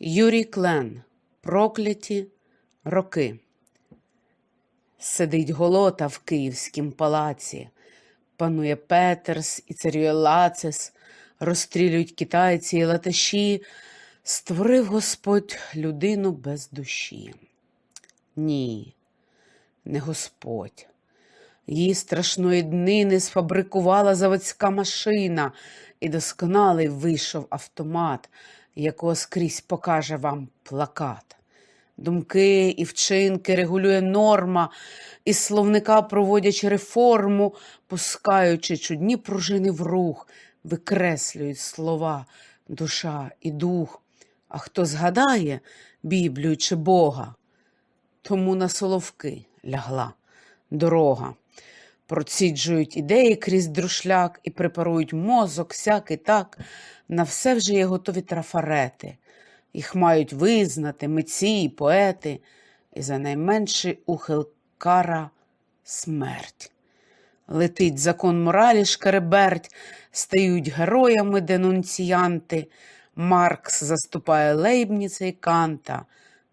Юрій Клен. Прокляті роки. Сидить голота в київськім палаці. Панує Петерс і царює Лацис, розстрілюють китайці і латиші. Створив Господь людину без душі. Ні, не Господь. Її страшної днини сфабрикувала заводська машина, і досконалий вийшов автомат, якого скрізь покаже вам плакат. Думки і вчинки регулює норма, із словника проводячи реформу, пускаючи чудні пружини в рух, викреслюють слова, душа і дух. А хто згадає Біблію чи Бога, тому на соловки лягла дорога. Проціджують ідеї крізь друшляк і препарують мозок, сяк і так. На все вже є готові трафарети. Їх мають визнати митці і поети, і за найменший ухил кара смерть. Летить закон моралі шкереберть, стають героями денунціянти. Маркс заступає Лейбніца і Канта.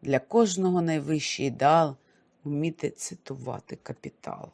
Для кожного найвищий ідеал вміти цитувати капітал.